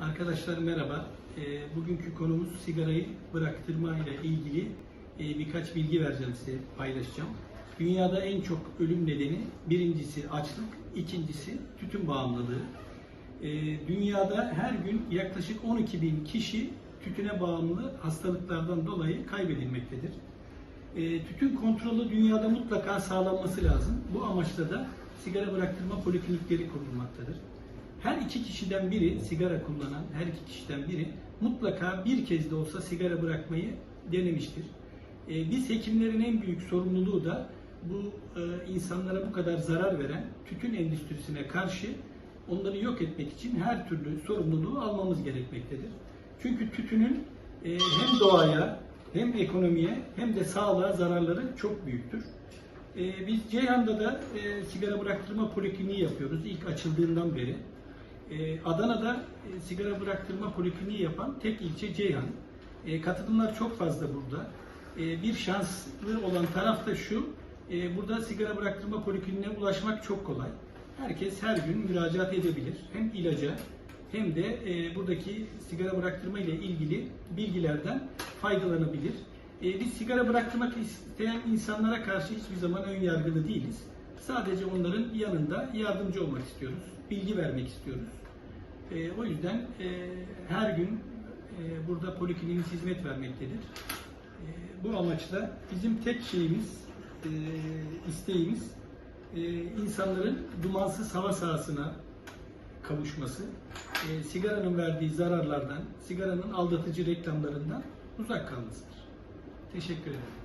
Arkadaşlar merhaba. E, bugünkü konumuz sigarayı bıraktırma ile ilgili e, birkaç bilgi vereceğim size, paylaşacağım. Dünyada en çok ölüm nedeni birincisi açlık, ikincisi tütün bağımlılığı. E, dünyada her gün yaklaşık 12 bin kişi tütüne bağımlı hastalıklardan dolayı kaybedilmektedir. E, tütün kontrolü dünyada mutlaka sağlanması lazım. Bu amaçla da sigara bıraktırma poliklinikleri kurulmaktadır. Her iki kişiden biri sigara kullanan, her iki kişiden biri mutlaka bir kez de olsa sigara bırakmayı denemiştir. E, biz hekimlerin en büyük sorumluluğu da bu e, insanlara bu kadar zarar veren tütün endüstrisine karşı onları yok etmek için her türlü sorumluluğu almamız gerekmektedir. Çünkü tütünün e, hem doğaya hem ekonomiye hem de sağlığa zararları çok büyüktür. E, biz Ceyhan'da da e, sigara bıraktırma polikliniği yapıyoruz ilk açıldığından beri. E, Adana'da e, sigara bıraktırma polikliniği yapan tek ilçe Ceyhan. E, katılımlar çok fazla burada. E, bir şanslı olan taraf da şu, e, burada sigara bıraktırma polikliniğine ulaşmak çok kolay. Herkes her gün müracaat edebilir. Hem ilaca hem de e, buradaki sigara bıraktırma ile ilgili bilgilerden faydalanabilir. Biz sigara bıraktırmak isteyen insanlara karşı hiçbir zaman ön yargılı değiliz. Sadece onların yanında yardımcı olmak istiyoruz, bilgi vermek istiyoruz. E, o yüzden e, her gün e, burada polikliniğimiz hizmet vermektedir. E, bu amaçla bizim tek şeyimiz, e, isteğimiz e, insanların dumansız hava sahasına kavuşması, e, sigaranın verdiği zararlardan, sigaranın aldatıcı reklamlarından uzak kalmasıdır. Teşekkür ederim.